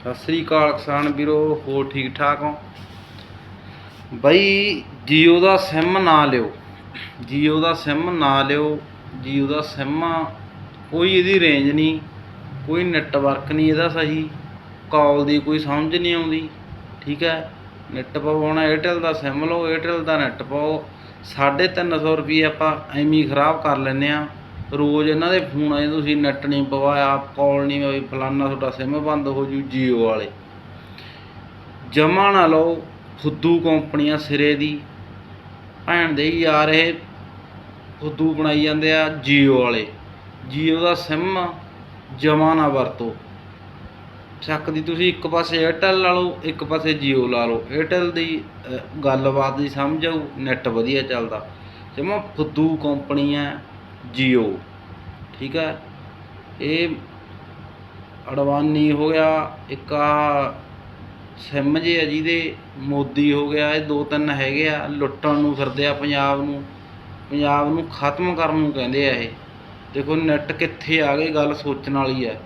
ਸਤਿ ਸ੍ਰੀ ਅਕਾਲ ਕਿਸਾਨ ਵੀਰੋ, ਹੋਰ ਠੀਕ ਠਾਕ ਹੋ? ਬਈ, ਜੀਓ ਦਾ ਸਿਮ ਨਾ ਲਿਓ। ਜੀਓ ਦਾ ਸਿਮ ਨਾ ਲਿਓ। ਜੀਓ ਦਾ ਸਿਮ ਕੋਈ ਇਹਦੀ ਰੇਂਜ ਨਹੀਂ, ਕੋਈ ਨੈਟਵਰਕ ਨਹੀਂ ਇਹਦਾ ਸਹੀ। ਕਾਲ ਦੀ ਕੋਈ ਸਮਝ ਨਹੀਂ ਆਉਂਦੀ, ਠੀਕ ਹੈ? ਨੈਟ ਪਵਾਉਣਾ ਏਅਰਟੈਲ ਦਾ ਸਿਮ ਲਓ ਏਅਰਟੈਲ ਦਾ ਨੈਟ ਪਾਓ। 350 ਰੁਪਏ ਆਪਾਂ ਐਵੇਂ ਖਰਾਬ ਕਰ ਲੈਂਦੇ ਆ ਰੋਜ਼ ਇਹਨਾਂ ਦੇ ਫੋਨ ਆਏ ਤੁਸੀਂ ਨੈੱਟ ਨਹੀਂ ਪਵਾਇਆ ਕਾਲ ਨਹੀਂ ਹੋਈ, ਫਲਾਨਾ ਤੁਹਾਡਾ ਸਿਮ ਬੰਦ ਹੋ ਜੂ, ਜੀਓ ਵਾਲੇ। ਜਮਾ ਨਾ ਲਓ, ਫੁੱਦੂ ਕੰਪਨੀਆਂ ਸਿਰੇ ਦੀ। ਭੈਣ ਦੇ ਹੀ ਯਾਰ ਇਹ ਫੁੱਦੂ ਬਣਾਈ ਜਾਂਦੇ ਆ, ਜੀਓ ਵਾਲੇ। ਜੀਓ ਦਾ ਸਿਮ ਜਮਾ ਨਾ ਵਰਤੋ। ਚੱਕ ਦੀ ਤੁਸੀਂ ਇੱਕ ਪਾਸੇ ਏਅਰਟੈਲ ਲਾ ਲਓ, ਇੱਕ ਪਾਸੇ ਜੀਓ ਲਾ ਲਓ। ਏਅਰਟੈਲ ਦੀ ਗੱਲਬਾਤ ਦੀ ਸਮਝ ਆਊ ਨੈੱਟ ਵਧੀਆ ਚੱਲਦਾ। ਜਮਾ ਫੁੱਦੂ ਕੰਪਨੀ ਹੈ ਜੀਓ। ਠੀਕ ਹੈ? ਇਹ ਅਡਵਾਨੀ ਹੋ ਗਿਆ, ਇੱਕ ਆ ਸਿਮ ਜੇ ਆ ਜਿਹਦੇ, ਮੋਦੀ ਹੋ ਗਿਆ, ਇਹ ਦੋ ਤਿੰਨ ਹੈਗੇ ਆ ਲੁੱਟਣ ਨੂੰ ਫਿਰਦੇ ਆ ਪੰਜਾਬ ਨੂੰ। ਪੰਜਾਬ ਨੂੰ ਖਤਮ ਕਰਨ ਨੂੰ ਕਹਿੰਦੇ ਆ ਇਹ। ਦੇਖੋ, ਨੈੱਟ ਕਿੱਥੇ ਆ ਗਏ ਗੱਲ ਸੋਚਣ ਵਾਲੀ ਹੈ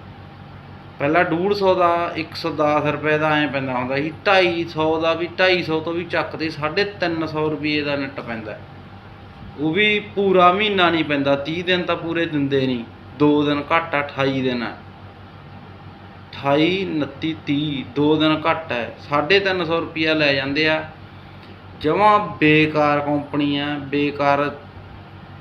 ਪਹਿਲਾਂ 150 ਦਾ 110 ਰੁਪਏ ਦਾ ਐਂ ਪੈਂਦਾ ਹੁੰਦਾ ਸੀ। 250 ਦਾ ਵੀ 250 ਤੋਂ ਵੀ ਚੱਕਦੇ 350 ਰੁਪਏ ਦਾ ਨੈੱਟ ਪੈਂਦਾ। ਉਹ ਵੀ ਪੂਰਾ ਮਹੀਨਾ ਨਹੀਂ ਪੈਂਦਾ 30 ਦਿਨ ਤਾਂ ਪੂਰੇ ਦਿੰਦੇ ਨਹੀਂ 2 ਦਿਨ ਘੱਟ ਆ 28 ਦਿਨ ਹੈ 28 29 30 ਦੋ ਦਿਨ ਘੱਟ ਹੈ 350 ਰੁਪਿਆ ਲੈ ਜਾਂਦੇ ਆ। ਜਮਾਂ ਬੇਕਾਰ ਕੰਪਨੀ ਆ, ਬੇਕਾਰ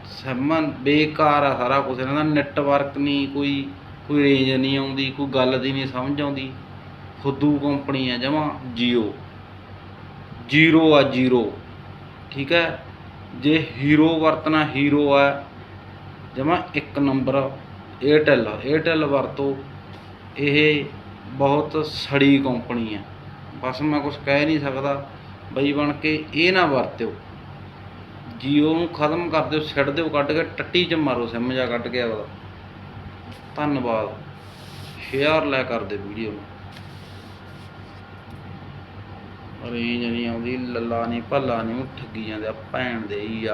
ਸਿਮ ਬੇਕਾਰ ਆ ਸਾਰਾ ਕੁਝ ਇਹਨਾਂ ਦਾ ਨੈਟਵਰਕ ਨਹੀਂ, ਕੋਈ ਕੋਈ ਰੇਂਜ ਨਹੀਂ ਆਉਂਦੀ, ਕੋਈ ਗੱਲ ਦੀ ਨਹੀਂ ਸਮਝ ਆਉਂਦੀ। ਫੁੱਦੂ ਕੰਪਨੀ ਆ ਜਮਾਂ, ਜੀਓ। ਜੀਰੋ ਆ ਜੀਰੋ। ਠੀਕ ਹੈ ਜੇ ਹੀਰੋ ਵਰਤਣਾ ਹੀਰੋ ਆ, ਜਮਾਂ ਇੱਕ ਨੰਬਰ ਏਅਰਟੈਲ ਏਅਰਟੈਲ ਵਰਤੋ, ਇਹ ਬਹੁਤ ਸੜੀ ਕੰਪਨੀ ਹੈ ਬਸ ਮੈਂ ਕੁਝ ਕਹਿ ਨਹੀਂ ਸਕਦਾ, ਬਈ ਬਣ ਕੇ ਇਹ ਨਾ ਵਰਤਿਓ। ਜੀਓ ਨੂੰ ਖਤਮ ਕਰ ਦਿਓ ਛੱਡ ਦਿਓ, ਕੱਢ ਕੇ ਟੱਟੀ 'ਚ ਮਾਰੋ, ਸਿਮ ਜਾ ਕੱਢ ਕੇ ਆਪਦਾ। ਧੰਨਵਾਦ। ਸ਼ੇਅਰ ਲੈ ਕਰ ਦੇ ਵੀਡੀਓ ਨੂੰ। ਰੇਂਜ ਨਹੀਂ ਆਉਂਦੀ ਲੱਲਾ ਨਹੀਂ ਭੱਲਾ ਨਹੀਂ ਉਹ ਠੱਗੀ ਜਾਂਦੇ ਆ ਭੈਣ ਦੇ ਯਾਰ